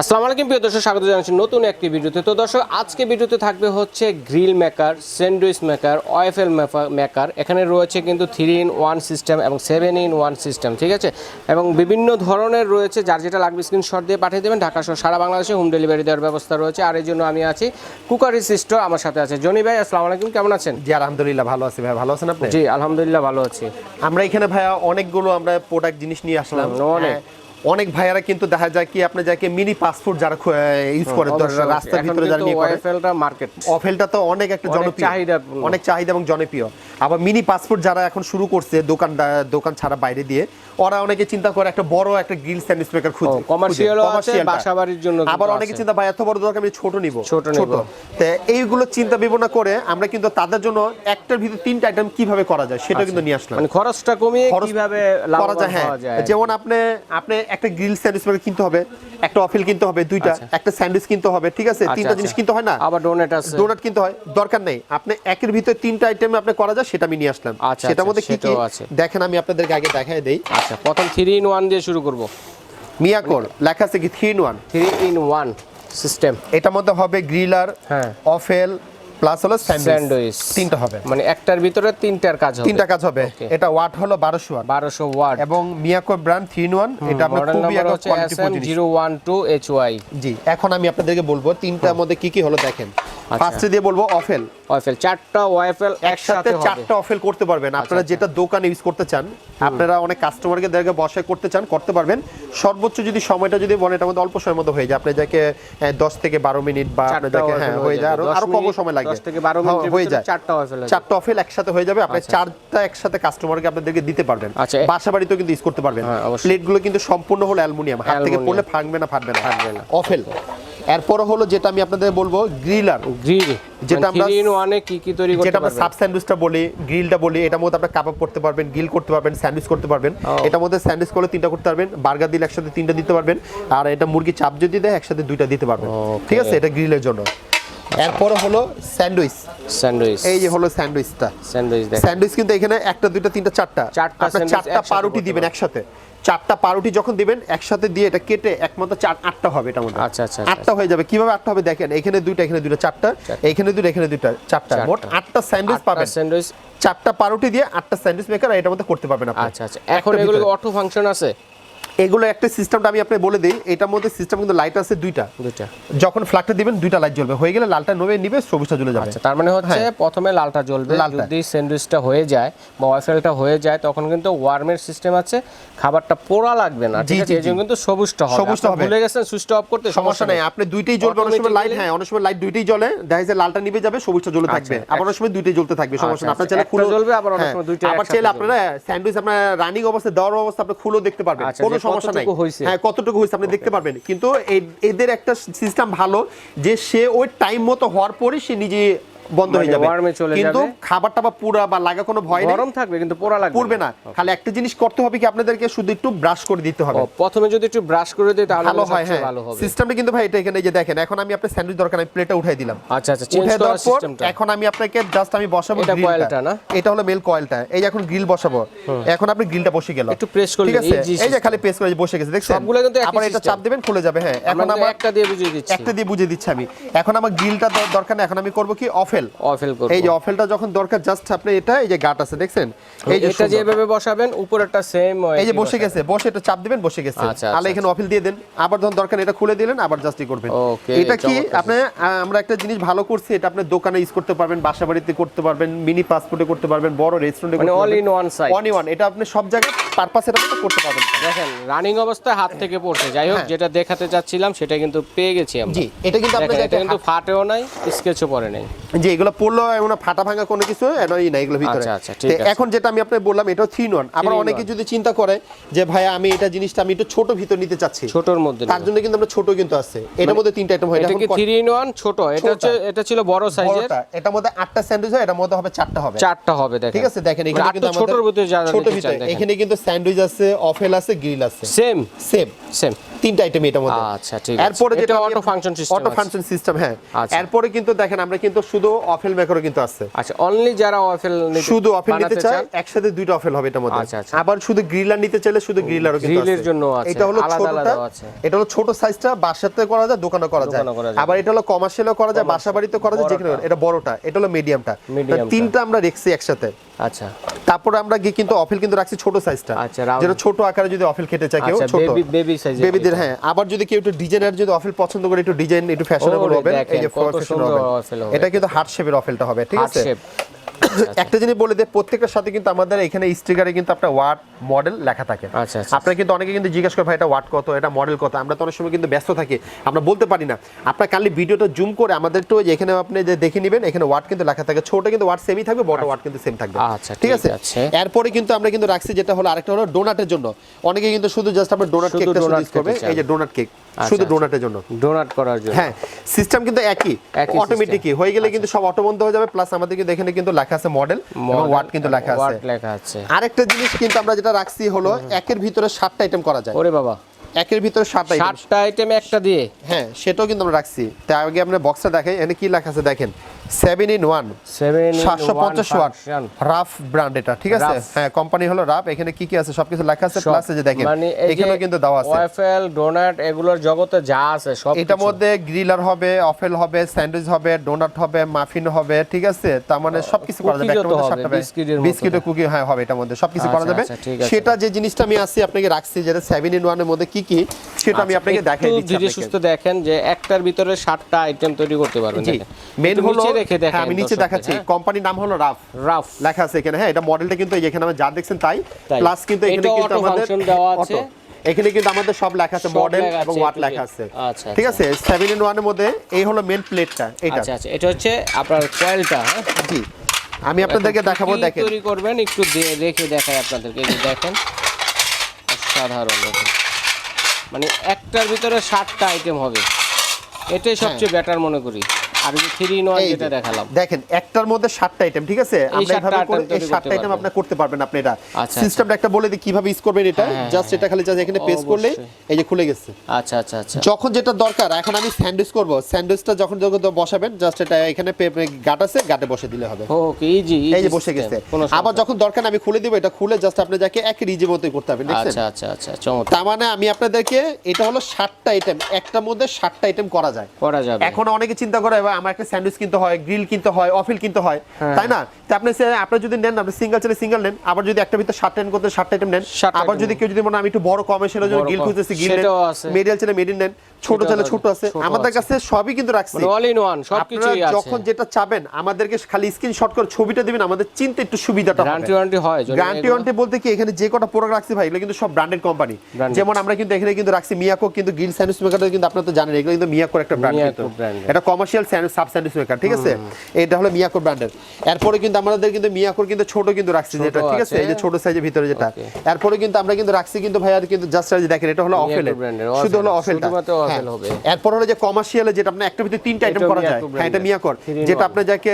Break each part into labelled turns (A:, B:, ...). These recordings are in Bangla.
A: আসসালামু আলাইকুম প্রিয় দর্শক স্বাগত জানাচ্ছি নতুন একটি ভিডিওতে। তো দর্শক আজকে ভিডিওতে থাকবে হচ্ছে grill maker sandwich maker waffle maker. এখানে রয়েছে কিন্তু থ্রি ইন ওয়ান সিস্টেম এবং সেভেন ইন ওয়ান সিস্টেম ঠিক আছে? এবং বিভিন্ন ধরনের রয়েছে যার যেটা লাগবে স্ক্রিনশট দিয়ে পাঠিয়ে দেবেন। ঢাকা সহ সারা বাংলাদেশে হোম ডেলিভারি দেওয়ার ব্যবস্থা রয়েছে। আর এই জন্য আমি আছি কুকারি সিস্টো আমার সাথে আছে জনি ভাই আসসালামু আলাইকুম কেমন আছেন?
B: জি আলহামদুলিল্লাহ ভালো আছি ভাই। ভালো আছেন আপনি?
A: জি আলহামদুলিল্লাহ ভালো আছি।
B: আমরা এখানে ভাইয়া অনেকগুলো আমরা প্রোডাক্ট জিনিস নিয়ে আসলাম।
A: অনেক।
B: অনেক ভাইয়ারা কিন্তু দেখা যায় কি আপনি যাকে মিনি পাসপোর্ট যারা ইউজ করে রাস্তার ভিতরে যারা নিয়ে করে
A: অয়েফেলটা মার্কেট
B: অফেলটা তো অনেক একটা জনপ্রিয়। অনেক চাহিদা এবং জনপ্রিয়। আবার মিনি পাসপোর্ট যারা এখন শুরু করছে দোকান দোকান ছাড়া বাইরে দিয়ে ওরা অনেকে চিন্তা করে একটা বড় একটা গ্রিল স্যান্ডউইচ মেকার খুঁজে
A: কমার্শিয়ালও আছে বাসাবাড়ির জন্য
B: আবার অনেকে চিন্তা ভাই এত বড় দরকার আমি ছোট নিব।
A: ছোট নিবো।
B: তো এইগুলো চিন্তা বিবেচনা করে আমরা কিন্তু তাদের জন্য একটার ভিতরে তিনটা আইটেম কীভাবে করা যায় সেটা কিন্তু নিয়ে আসলাম।
A: মানে খরচটা কমিয়ে কীভাবে
B: করা হ্যাঁ।
A: যায়?
B: যেমন আপনি আপনি একটা গ্রিল স্যান্ডউইচ মেকার কিনতে হবে একটা অফিল কিনতে হবে দুইটা একটা স্যান্ডউইচ কিনতে হবে ঠিক আছে?
A: আচ্ছা,
B: তিনটা
A: আচ্ছা।
B: জিনিস কিনতে হয় না?
A: আবার ডোনেট আছে।
B: ডোনাট কিনতে হয়। দরকার নেই। আপনি একের ভিতরে তিনটা আইটেম আপনি করা যায় সেটা আমি নিয়ে আসলাম।
A: আচ্ছা,
B: সেটার
A: আচ্ছা,
B: মধ্যে কি কি। দেখেন আমি আপনাদেরকে আগে দেখাই দেই।
A: আচ্ছা প্রথম থ্রি ইন ওয়ান দিয়ে শুরু করব।
B: মিয়াকোর লেখা আছে কি? Three in one
A: three in one system
B: এটার মধ্যে হবে গ্রিলার
A: হ্যাঁ।
B: অফেল প্লাস হলো স্যান্ডউইচ তিনটা হবে।
A: মানে একটার ভিতরে তিনটার কাজ হবে।
B: তিনটা কাজ হবে। এটা ওয়াট হলো 1200 ওয়াট।
A: 1200 ওয়াট।
B: এবং Miyako brand three in one এটা আপনার খুবই একটা কোয়ালিটি
A: এস এম
B: জিনিস।
A: Zero one two H Y
B: G এখন আমি আপনাদেরকে বলব তিনটার মধ্যে কি কি হলো দেখেন। ফার্স্টে দিয়ে বলব অফেল
A: ওয়াইফেল চারটা ওয়াইফেল
B: একসাথে চারটা অফেল করতে পারবেন। আপনারা যেটা দোকানে ইউজ করতে চান আপনারা অনেক কাস্টমারকে দেখে বসায় করতে চান করতে পারবেন। সর্বোচ্চ যদি সময়টা যদি বলেন এটার মধ্যে অল্প সময়ের মধ্যে হয়ে যায়। আপনি যাকে দশ থেকে বারো মিনিট বা যাকে হ্যাঁ
A: হয়ে
B: হয়ে যায়। আরও
A: আরও
B: কম সময় লাগে।
A: থেকে বারো
B: হ্যাঁ,
A: মিনিটের
B: হয়ে যায়।
A: চারটা হয়ে
B: চারটা অফেল একসাথে হয়ে যাবে। আপনি চারটা একসাথে কাস্টমারকে আপনাদেরকে দিতে পারবেন।
A: আচ্ছা।
B: বাসা বাড়িতেও কিন্তু ইউজ করতে পারবেন।
A: হ্যাঁ,
B: প্লেটগুলো কিন্তু সম্পূর্ণ হলো অ্যালুমিনিয়াম। হাত থেকে পড়লে ভাঙবে না ফাটবে না। অফেল এরপরে হলো যেটা আমি আপনাদের বলব গ্রিলার।
A: গ্রিল।
B: যেটা আমরা-
A: থ্রি ওয়ানে কি কি তৈরি করতে
B: যেটা আমরা সাব স্যান্ডউইচটা বলি গ্রিলটা বলি এটার মধ্যে আপনি কাবাব করতে পারবেন গ্রিল করতে পারবেন স্যান্ডউইচ করতে পারবেন।
A: ও।
B: এটার মধ্যে স্যান্ডউইচ করলে তিনটা করতে পারবেন বার্গার দিলে একসাথে তিনটা দিতে পারবেন আর এটা মুরগি চাপ যদি দেয় একসাথে দুইটা দিতে পারবেন। ঠিক আছে? এটা গ্রিলের জন্য। এরপরে হলো স্যান্ডউইচ।
A: স্যান্ডউইচ।
B: এই যে হলো স্যান্ডউইচটা।
A: স্যান্ডউইচ
B: স্যান্ডউইচ কিন্তু এখানে একটা দুইটা তিনটা চারটা।
A: চারটা
B: চারটা পাউরুটি দিবেন একসাথে। চারটা পাউরুটি যখন দিবেন একসাথে দিয়ে এটা কেটে একমাত্র চার আটটা হবে এটা মধ্যে।
A: আচ্ছা, আচ্ছা, আচ্ছা।
B: আটটা হয়ে যাবে। কীভাবে আটটা হবে দেখেন এখানে দুইটা এখানে দুইটা চারটা এখানে দুইটা এখানে দুইটা চারটা। মোট আটটা স্যান্ডউইচ পাবেন।
A: স্যান্ডউইচ
B: চারটা পাউরুটি দিয়ে আটটা স্যান্ডউইচ মেকার এটার মধ্যে করতে পারবেন আপনি।
A: আচ্ছা আচ্ছা। এখন এগুলো অটো ফাংশন আছে?
B: এগুলো একটা সিস্টেমটা আমি আপনাকে বলে দিই এটার মধ্যে সিস্টেম কিন্তু লাইট আছে দুইটা।
A: দুইটা।
B: যখন ফ্ল্যাগটা দিবেন দুইটা লাইট জ্বলবে। হয়ে গেলে লালটা নবে নিবে সবুজটা জ্বলে যাবে।
A: আচ্ছা তার মানে হচ্ছে প্রথমে লালটা জ্বলবে। যদি স্যান্ডউইচটা হয়ে যায় বা ওয়াইফেলটা হয়ে যায় তখন কিন্তু ওয়ার্মের সিস্টেম আছে খাবারটা পোড়া লাগবে না ঠিক আছে?
B: জি,
A: এই জন্য
B: জি।
A: কিন্তু সবুজটা হবে।
B: সবুজটা হবে।
A: ভুলে গেছেন সুইচ অফ করতে
B: সমস্যা নাই। আপনি দুইটাই জ্বলবে অনেক সময় লাইট হ্যাঁ অনেক সময় লাইট দুইটাই জ্বলে। দেখা যায় লালটা নিবে যাবে সবুজটা জ্বলে থাকবে।
A: আচ্ছা,
B: আবার অনেক সময় দুইটাই জ্বলতে থাকবে সমস্যা না
A: আচ্ছা,
B: আপনার চাইলে খুলে
A: জ্বলবে, আবার অনেক সময় দুইটা
B: আবার চাইলে আপনারা স্যান্ডউইচ আপনার রানিং অবস্থা দেওয়ার অবস্থা আপনি খুলেও দেখতে পারবেন।
A: আচ্ছা,
B: কোনো সমস্যা নাই। হ্যাঁ কতটুকু হয়েছে আপনি দেখতে পারবেন। কিন্তু এদের একটা সিস্টেম ভালো যে সে ওই টাইম মতো হওয়ার পরে সে নিজে বন্ধ হয়ে
A: মানে
B: যাবে। কিন্তু। খাবার টাবার পুরা বা লাগা কোনো ভয় নেই?
A: গরম থাকবে কিন্তু পোড়া লাগবে।
B: পড়বে না। খালি একটা জিনিস করতে হবে কি আপনাদেরকে শুধু একটু ব্রাশ করে দিতে হবে।
A: প্রথমে যদি একটু ব্রাশ করে দিই তাহলে
B: ভালো হয় হ্যাঁ।
A: ভালো হবে।
B: সিস্টেমটা কিন্তু ভাই এটা এখানে এই যে দেখেন এখন আমি আপনার স্যান্ডউইচ দরকার আমি প্লেটটা উঠাই দিলাম।
A: আচ্ছা আচ্ছা চেঞ্জ করার সিস্টেমটা
B: এখন আমি আপনাকে জাস্ট আমি বসাবো
A: এটা কয়েলটা না?
B: এটা হলো মেল কয়েলটা এই যে এখন গ্রিল বসাবো। এখন আপনি গ্রিলটা বসে গেল।
A: একটু press করলে
B: ঠিক আছে? এই যে খালি প্রেস করে বসে গেছে দেখছেন?
A: সবগুলো কিন্তু
B: আবার এটা চাপ দিবেন খুলে যাবে হ্যাঁ। এখন আমার
A: একটা দিয়ে বুঝিয়ে দিচ্ছি।
B: একটা দিয়ে বুঝিয়ে দিচ্ছি আমি। এখন আমার গ্রিলটা দরকার নেই। এখন আমি করব কি? অফেল
A: অফেল করব।
B: এই যে অফেলটা যখন দরকার জাস্ট আপনি এটা এই যে গাট আছে দেখছেন? এই যে
A: এটা যেভাবে বসাবেন উপরেরটা সেম
B: এই যে বসে গেছে বসে এটা চাপ দিবেন বসে গেছে।
A: আচ্ছা,
B: তাহলে
A: আচ্ছা,
B: এখানে অফিল দিয়ে দেন। আবার যখন দরকার এটা খুলে দিলেন আবার জাস্টই করবেন। এটা কি। আপনি আমরা একটা জিনিস ভালো করছি এটা আপনি দোকানে ইউজ করতে পারবেন বাসা বাড়িতে করতে পারবেন মিনি পাসপোর্টে করতে পারবেন বড় রেস্টুরেন্টে
A: মানে
B: করতে
A: all
B: পারবেন।
A: in one side।
B: On one এটা আপনি সব জায়গায় পারপাস এটা করতে পারবেন
A: দেখেন রানিং অবস্থায় হাত থেকে পড়ছে। যাই হোক
B: হ্যাঁ।
A: যেটা দেখাতে চাচ্ছিলাম সেটা কিন্তু পেয়ে গেছি আমরা।
B: জি এটা কিন্তু আপনি
A: দেখেন, এটা কিন্তু ফাটেও নাই স্কেচও পড়ে নাই।
B: যে এগুলো পড়ল এমন ফাটা ভাঙা কোনো কিছু এনই এগুলো ভিতরে।
A: আচ্ছা, আচ্ছা, ঠিক আছে।
B: এখন যেটা আমি আপনাকে বললাম এটা থ্রি আবার অনেকে যদি চিন্তা করে যে ভাই আমি এটা জিনিসটা আমি একটু ছোট ভিতর নিতে চাচ্ছি।
A: ছোটর মধ্যে
B: তার জন্য কিন্তু আমরা ছোট কিন্তু আছে। এটার মধ্যে তিনটা আইটেম হয়।
A: মানে এটা কি থ্রি ইন ওয়ান ছোট। এটা হচ্ছে এটা ছিল বড় সাইজের
B: এটার মধ্যে আটটা স্যান্ডউইচ হয় এটার মধ্যে হবে চারটা হবে।
A: চারটা হবে দেখেন।
B: ঠিক আছে দেখেন এখানে
A: মানে
B: কিন্তু
A: ছোটর ভিতরে যারা
B: ছোট ভিতরে। এখানে কিন্তু স্যান্ডউইচ আছে অফেল আছে গ্রিল আছে।
A: সেম
B: সেম
A: সেম
B: তিনটা আইটেম এটার মধ্যে।
A: আচ্ছা, ঠিক আছে।
B: এরপরে যেটা
A: auto function system
B: auto function system হ্যাঁ।
A: আচ্ছা।
B: এরপরে কিন্তু দেখেন আমরা কিন্তু শুধু অফেল মেকারও কিন্তু আছে।
A: আচ্ছা অনলি যারা ওয়াফেল
B: শুধু অফেল নিতে চায় একসাথে দুইটা অফেল হবে এটার মধ্যে।
A: আচ্ছা, আচ্ছা।
B: আবার শুধু গ্রিলার নিতে চাইলে শুধু গ্রিলারও কিন্তু
A: গ্রিলের জন্য আছে,
B: এটা হলো ছোটটা এটা হলো ছোট সাইজটা বাসাতে করা যায় দোকানে করা যায়। আবার এটা হলো কমার্শিয়ালও করা যায় বাসা বাড়িতে করা যায় যেখানে। এটা বড়টা এটা হলো মিডিয়ামটা
A: টা।
B: তিনটা আমরা রেখছি একসাথে।
A: আচ্ছা।
B: তারপরে আমরা গিয়ে কিন্তু অফেল কিন্তু রাখছি ছোট সাইজটা
A: আচ্ছা,
B: যেটা ছোট আকারে যদি অফেল খেতে চায় কেউ ছোট।
A: বেবি বেবি সাইজের
B: বেবিদের হ্যাঁ আবার যদি কেউ একটু ডিজাইনার যদি অফেল পছন্দ করে একটু ডিজাইন একটু ফ্যাশনেবল হবে এই যে
A: ফ্যাশনেবল।
B: এটা কিন্তু হার্ট শেপের অফেলটা হবে ঠিক আছে? একটা জিনিস বলে দেয় প্রত্যেকটার সাথে কিন্তু আমাদের এখানে স্টিকারে কিন্তু আপনার ওয়াট মডেল লেখা থাকে।
A: আচ্ছা, আচ্ছা।
B: আপনারা কিন্তু অনেকে কিন্তু জিজ্ঞাসা করে ভাই এটা ওয়াট কত? এটা মডেল কত? আমরা তো অনেক সময় কিন্তু ব্যস্ত থাকি আমরা বলতে পারি না। আপনার কালি ভিডিওটা জুম করে আমাদের একটু এখানে আপনি যে দেখে নেবেন এখানে ওয়াট কিন্তু লেখা থাকে। ছোট কিন্তু ওয়াট সেমই থাকবে বড় ওয়াট কিন্তু সেম থাকবে।
A: আচ্ছা,
B: ঠিক আছে। এরপরে কিন্তু আমরা কিন্তু রাখছি যেটা হলো আরেকটা হলো ডোনাটের জন্য। অনেকে কিন্তু শুধু জাস্ট আপনার ডোনাট কেকটা ইউজ করবে এই যে ডোনাট কেক
A: আচ্ছা,
B: শুধু
A: আচ্ছা।
B: ডোনাটের জন্য।
A: ডোনাট করার জন্য।
B: হ্যাঁ সিস্টেম কিন্তু একই
A: একই
B: অটোমেটিকই হয়ে গেলে কিন্তু সব অটো বন্ধ হয়ে যাবে প্লাস আমাদের কিন্তু এখানে কিন্তু লেখা আছে মডেল এবং ওয়াট কিন্তু লেখা আছে।
A: ওয়াট লেখা আছে।
B: আরেকটা জিনিস কিন্তু আমরা যেটা রাখছি হলো একের ভিতরে সাতটা আইটেম করা যায়।
A: ওরে বাবা।
B: একের ভিতরে সাতটা আইটেম
A: সাতটা আইটেম একটা দিয়ে?
B: হ্যাঁ সেটাও কিন্তু আমরা রাখছি। তার আগে আমরা বক্সটা দেখাই। এখানে কি লেখা আছে দেখেন? সেভেন ইন ওয়ান সাতশো পঞ্চাশ ওয়াট রাফ ব্র্যান্ড এটা ঠিক আছে? হ্যাঁ কোম্পানি হলো রাফ এখানে কি কি আছে? সবকিছু লেখা আছে প্লাস যে দেখেন
A: মানে
B: এখানেও কিন্তু দেওয়া আছে।
A: ওয়াফেল ডোনাট এগুলোর জগতে যা আছে সব
B: এটার মধ্যে গ্রিলার হবে অফেল হবে স্যান্ডউইচ হবে ডোনাট হবে মাফিন হবে ঠিক আছে? তার মানে সবকিছু করা যাবে।
A: তো
B: মধ্যে সাতটা বিস্কিট কুকি হ্যাঁ হবে এটার মধ্যে। সবকিছু করা
A: আচ্ছা,
B: যাবে।
A: আচ্ছা।
B: সেটা যে জিনিসটা আমি আসছি আপনাকে রাখছি যেটা সেভেন ইন ওয়ানের মধ্যে কি কি সেটা আমি আপনাকে দেখাই
A: একটু
B: দিচ্ছি
A: ধীরে সুস্থ দেখেন যে একটার ভিতরে সাতটা আইটেম তৈরি করতে পারবেন।
B: মেন হলো
A: রেখে দেখেন
B: হ্যাঁ আমি নিচে দেখাচ্ছি।
A: হ্যাঁ।
B: কোম্পানির নাম হলো রাফ
A: রাফ
B: লেখা আছে এখানে হ্যাঁ এটা মডেলটা কিন্তু এই এখানে আমরা যা দেখছেন তাই। প্লাস কিন্তু এখানে কিন্তু আমাদের
A: দেওয়া আছে।
B: এখানে কিন্তু আমাদের সব লেখা আছে মডেল এবং ওয়াট। লেখা আছে।
A: আচ্ছা,
B: ঠিক আছে সেভেন ইন ওয়ানের মধ্যে এই হলো মেন প্লেটটা এটা
A: আচ্ছা আচ্ছা এটা হচ্ছে আপনার কয়েলটা হ্যাঁ?
B: জি। আমি আপনাদেরকে দেখাবো দেখেন।
A: তৈরি করবেন একটু দেখে দেখাই আপনাদেরকে এই দেখেন। সাধারণ মানে একটার ভিতরে সাতটা আইটেম হবে। এটাই সবচেয়ে বেটার মনে করি। আর যে থ্রি ইন ওয়ান
B: হ্যাঁ।
A: যেটা দেখালাম।
B: দেখেন একটার মধ্যে সাতটা আইটেম ঠিক আছে? আমরা এইভাবে করে এই সাতটা আইটেম আপনি করতে পারবেন আপনি এটা।
A: আচ্ছা,
B: সিস্টেমটা একটা বলে দিই কীভাবে ইউজ করবেন এটা?
A: হ্যাঁ,
B: জাস্ট এটা খালি জাস্ট এখানে পেস্ট করলে এই যে খুলে গেছে।
A: আচ্ছা আচ্ছা আচ্ছা।
B: যখন যেটা দরকার এখন আমি স্যান্ডউইচ করব। স্যান্ডউইচটা যখন যখন বসাবেন জাস্ট এটা এখানে গাট আছে গাটে বসে দিলে হবে।
A: ওকে ইজি
B: এই যে বসে গেছে। আবার যখন দরকার আমি খুলে দিব এটা খুলে জাস্ট আপনি যাকে এক রিজে মতোই করতে হবে
A: আচ্ছা আচ্ছা আচ্ছা চমৎকার।
B: তার মানে আমি আপনাদেরকে এটা হলো সাতটা আইটেম একটার মধ্যে সাতটা আইটেম করা যায়।
A: করা যাবে।
B: এখন অনেকে চিন্তা করে ভাই আমার একটা স্যান্ডউইচ কিনতে হয় গ্রিল কিনতে হয় অফিল কিনতে হয়।
A: হ্যাঁ।
B: তাই না? তা আপনি আপনি যদি নেন আপনি সিঙ্গেল চাইলে সিঙ্গেল নেন আবার যদি একটা ভিতরে সাতটা করতে সাতটা আইটেম নেন আবার যদি কেউ যদি মনে আমি একটু বড় কমার্শিয়াল জন্য
A: বড়
B: গ্রিল খুঁজতেছি গ্রিল নেন।
A: সেটাও আছে।
B: মিডিয়াল চাইলে মিডিল নেন। ছোট চাইলে ছোট আছে। আমাদের কাছে সবই কিন্তু রাখছি।
A: অল ইন ওয়ান সবকিছুই আছে।
B: যখন যেটা চাবেন আমাদেরকে খালি স্ক্রিনশট করে ছবিটা দিবেন আমাদের চিন্তা একটু সুবিধাটা
A: গ্যারান্টি
B: হবে
A: ওয়ারেন্টি হয় যদি
B: গ্যারান্টি ওয়ারেন্টি বলতে কি এখানে যে কটা প্রোডাক্ট রাখছি ভাই এগুলো কিন্তু সব ব্র্যান্ডেড কোম্পানি যেমন আমরা কিন্তু এখানে কিন্তু রাখছি মিয়াকো কিন্তু গ্রিল স্যান্ডউইচ মেকার কিন্তু আপনারা তো জানেন এগুলো কিন্তু মিয়াকোর একটা ব্র্যান্ড এটা কমার্শিয়াল সাব স্যান্ডউইচ মেকার ঠিক আছে? এটা হলো মিয়াকো ব্র্যান্ডের এরপরে কিন্তু আমাদের কিন্তু মিয়াকোর কিন্তু ছোট কিন্তু রাখছি যেটা ঠিক আছে। এই যে ছোট সাইজের ভিতরে যেটা। এরপরে কিন্তু আমরা কিন্তু রাখছি কিন্তু কিন্তু জাস্ট দেখেন এটা হলো অফেল শুধু হলো অফেলটা
A: হবে।
B: এরপর হলো যে কমার্শিয়ালে যেটা আপনি একটা ভিতরে তিনটা আইটেম করা যায়। হ্যাঁ এটা। মিয়াকোর যেটা। আপনার যাকে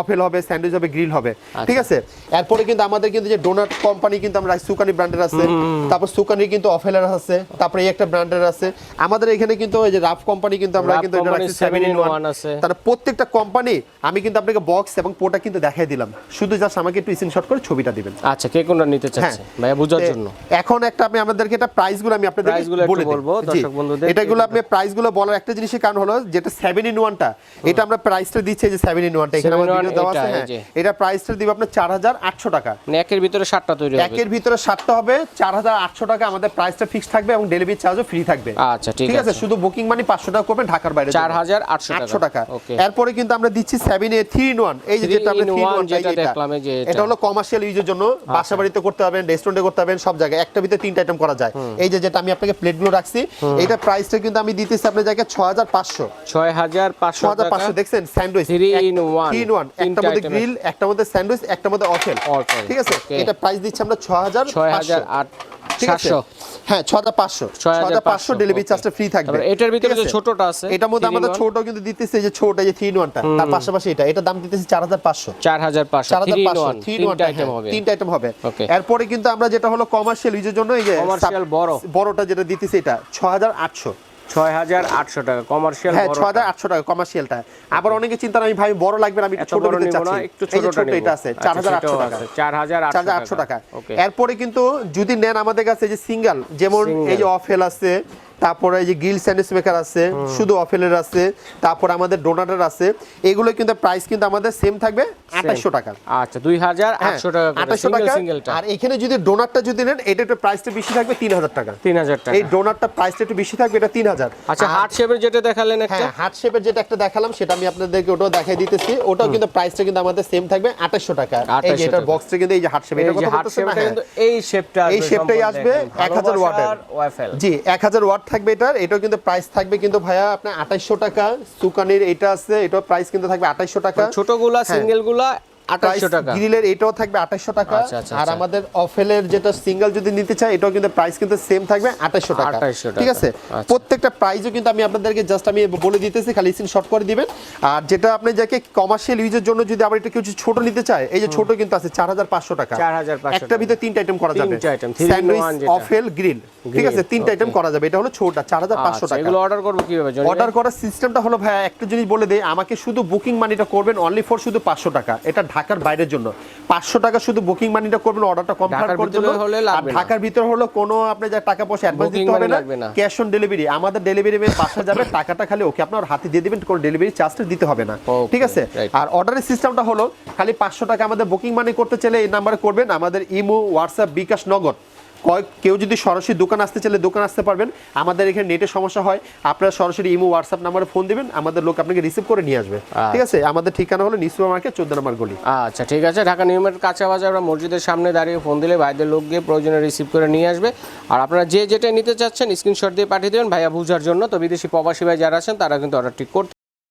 B: অফেল হবে স্যান্ডউইচ হবে গ্রিল হবে।
A: আচ্ছা।
B: ঠিক আছে? এরপরে কিন্তু আমাদের কিন্তু যে ডোনাট কোম্পানি কিন্তু আমরা সুকানি ব্র্যান্ডের আছে। তারপর সুকানি কিন্তু অফেলার আছে। তারপরে এই একটা ব্র্যান্ডের আছে। আমাদের এখানে কিন্তু ওই যে রাফ কোম্পানি কিন্তু আমরা কিন্তু এটা
A: company
B: রাখছি
A: 7
B: 7
A: in
B: in
A: 1
B: 1
A: আছে।
B: তার প্রত্যেকটা কোম্পানি আমি কিন্তু আপনাকে বক্স এবং পোটা কিন্তু দেখাই দিলাম। শুধু জাস্ট আমাকে একটু স্ক্রিনশট করে ছবিটা দিবেন।
A: আচ্ছা কে কোনটা নিতে চাচ্ছে?
B: হ্যাঁ।
A: ভাইয়া বোঝার জন্য।
B: এখন একটা আমি আপনাদেরকে এটা প্রাইসগুলো আমি আপনাদের বলে
A: বলব দর্শক বন্ধুদের।
B: এটাগুলো আপনি প্রাইসগুলো বলার একটা জিনিসের কারণ হলো যেটা সেভেন ইন ওয়ানটা এটা আমরা প্রাইসটা দিচ্ছি যে সেভেন ইন ওয়ানটা এখানে
A: 7 in
B: আমার
A: 1
B: ভিডিও দেওয়া আছে হ্যাঁ। এটা প্রাইসটা দিব আপনার চার হাজার আটশো টাকা।
A: মানে একের ভিতরে সাতটা তৈরি হবে।
B: একের ভিতরে সাতটা হবে চার হাজার আটশো টাকা আমাদের প্রাইসটা ফিক্স থাকবে এবং ডেলিভারি চার্জও ফ্রি থাকবে।
A: আচ্ছা ঠিক
B: আছে শুধু বুকিং মানি পাঁচশো টাকা করবেন ঢাকার বাইরে
A: চার হাজার আটশো
B: আটশো টাকা। এরপরে কিন্তু আমরা দিচ্ছি সেভেন এ থ্রি ইন ওয়ান এই যে যেটা
A: in
B: থ্রি ইন
A: one যেটা দেখলাম, যে এটা।
B: এটা। হলো কমার্শিয়াল ইউজের জন্য। বাসা বাড়িতে করতে পারবেন রেস্টুরেন্টে করতে পারবেন সব জায়গায়। একটা ভিতরে তিনটা আইটেম করা যায়। এই যে যেটা আমি আপনাকে প্লেটগুলো রাখছি এইটা প্রাইসটা কিন্তু আমি দিতেছি আপনার জায়গায় ছ হাজার পাঁচশো।
A: ছয় হাজার
B: ছ
A: পাঁচশো
B: হাজার
A: টাকা
B: পাঁচশো দেখছেন? Sandwich
A: Three in one।
B: Three in one একটা মধ্যে গ্রিল একটা মধ্যে স্যান্ডউইচ একটা মধ্যে অফেল ঠিক আছে? এটা প্রাইস দিচ্ছি আমরা ছ হাজার
A: ছয় হাজার আট
B: ঠিক আছে? হ্যাঁ ছ হাজার পাঁচশো। ছ হাজার পাঁচশো
A: 6500
B: ডেলিভারি চার্জটা ফ্রি থাকবে।
A: এটার ভিতরে যে
B: আছে?
A: ছোটটা আছে
B: এটার মধ্যে ছোট কিন্তু দিতেছে যে ছোট তার পাশাপাশি এটা। এটা দাম দিতেছে চার হাজার পাঁচশো।
A: 4500
B: চার হাজার
A: 3 in
B: পাঁচশো।
A: 1
B: থ্রি ইন
A: আইটেম হবে।
B: তিনটা আইটেম হবে। এরপরে কিন্তু আমরা যেটা হলো কমার্শিয়াল ইউজের জন্য এই যে
A: Commercial বড়।
B: বড়টা যেটা দিতেছি এটা ছ হাজার আটশো
A: টাকা। কমার্শিয়াল
B: হ্যাঁ ছয় হাজার আটশো টাকা কমার্শিয়ালটা আবার অনেকে চিন্তা আমি ভাই বড় লাগবে আমি একটু ছোট নিতে চাচ্ছি।
A: একটু
B: এই যে
A: ছোটটা
B: ছোট এটা আছে
A: আচ্ছা,
B: চার হাজার আটশো টাকা। চার হাজার আটশো টাকা। এরপরে কিন্তু যদি নেন আমাদের কাছে যে সিঙ্গেল যেমন এই যে অফেল আছে তারপরে এই যে গিল স্যান্ডউইচ মেকার আছে শুধু অফেলের আছে তারপরে আমাদের ডোনাটের আছে এগুলো কিন্তু প্রাইস কিন্তু আমাদের সেম থাকবে আঠাশশো টাকা।
A: আচ্ছা 2800 টাকা করে
B: আঠাশশো
A: সিঙ্গেল
B: টাকা।
A: সিঙ্গেলটা
B: আর এখানে যদি ডোনারটা যদি নেন এটা একটু প্রাইসটা বেশি থাকবে তিন হাজার টাকা।
A: 3000 টাকা।
B: এই ডোনারটা প্রাইসটা একটু বেশি থাকবে এটা তিন হাজার।
A: আচ্ছা হার্ট শেপের যেটা দেখালেন একটা?
B: হ্যাঁ হার্ট শেপের যেটা একটা দেখালাম সেটা আমি আপনাদেরকে ওটাও দেখাই দিতেছি। ওটাও কিন্তু প্রাইসটা কিন্তু আমাদের সেম থাকবে আঠাশশো টাকা। এই যে এটার বক্সটা কিন্তু এই যে হার্ট শেপ এটা কথা বলতেছেন না?
A: শেপটা
B: হ্যাঁ।
A: এই শেপটা
B: এই শেপটাই আসবে এক হাজার ওয়াটের। জি এক হাজার ওয়াট থাকবে এটার এটাও কিন্তু প্রাইস থাকবে কিন্তু ভাইয়া আপনার আঠাইশশো টাকা সুকানির এটা আছে এটা প্রাইস কিন্তু থাকবে আঠাইশশো টাকা।
A: ছোটগুলা
B: সিঙ্গেল
A: সিঙ্গেলগুলা 2800 টাকা।
B: গ্রিলের এটাও থাকবে আঠাইশশো টাকা।
A: আচ্ছা, আচ্ছা,
B: আর
A: আচ্ছা।
B: আমাদের অফেলের যেটা সিঙ্গেল যদি নিতে চাই এটাও কিন্তু প্রাইস কিন্তু সেম থাকবে আঠাইশশো টাকা। ঠিক আছে?
A: আচ্ছা।
B: প্রত্যেকটা প্রাইসও কিন্তু আমি আপনাদেরকে জাস্ট আমি বলে দিতেছি খালি স্ক্রিন শর্ট করে দিবেন। আর যেটা আপনি যাকে কমার্শিয়াল ইউজের জন্য যদি আবার এটা কিছু ছোট নিতে চায় এই যে ছোট কিন্তু আছে চার হাজার পাঁচশো টাকা। একটা ভিতরে তিনটা আইটেম করা যাবে।
A: তিনটা item, three in
B: স্যান্ডউইচ অফেল গ্রিল ঠিক আছে? তিনটা আইটেম করা যাবে। এটা হলো ছোটটা চার হাজার পাঁচশো
A: আচ্ছা
B: টাকা।
A: এগুলো অর্ডার করব কীভাবে
B: অর্ডার করার সিস্টেমটা হলো ভাই একটা জিনিস বলে দেই আমাকে শুধু বুকিং মানিটা করবেন অনলি ফর শুধু পাঁচশো টাকা। এটা ঢাকার বাইরের জন্য। পাঁচশো টাকা শুধু বুকিং মানিটা করবেন অর্ডারটা কনফার্ম করার জন্য। আর ঢাকার ভিতরে হলো কোনো আপনি যা টাকা পয়সা অ্যাডভান্স দিতে হবে না ক্যাশ অন ডেলিভারি আমাদের ডেলিভারি ম্যান পাশে যাবে টাকাটা খালি ওকে আপনার হাতে দিয়ে দিবেন কোনো ডেলিভারি চার্জটা দিতে হবে না। ঠিক আছে? আর অর্ডারের সিস্টেমটা হলো খালি পাঁচশো টাকা আমাদের বুকিং মানি করতে চাইলে এই নাম্বারে করবেন আমাদের ইমো হোয়াটসঅ্যাপ বিকাশ নগদ। কয়- কেউ যদি সরাসরি দোকান আসতে চাইলে দোকান আসতে পারবেন। আমাদের এখানে নেটের সমস্যা হয় আপনারা সরাসরি ইমো হোয়াটসঅ্যাপ নাম্বারে ফোন দিবেন আমাদের লোক আপনাকে রিসিভ করে নিয়ে আসবে। ঠিক আছে? আমাদের ঠিকানা হলো নিসুয়া মার্কেট চোদ্দ নম্বর গলি।
A: আচ্ছা ঠিক আছে। ঢাকা নিউ মার্কেট কাঁচা বাজার আমরা মসজিদের সামনে দাঁড়িয়ে ফোন দিলে ভাইদের লোক গিয়ে প্রয়োজনে রিসিভ করে নিয়ে আসবে। আর আপনারা যে যেটা নিতে চাচ্ছেন স্ক্রিনশট দিয়ে পাঠিয়ে দেবেন। ভাইয়া বুঝার জন্য তো বিদেশি প্রবাসী ভাই যারা আছেন তারা কিন্তু অর্ডারটি করতে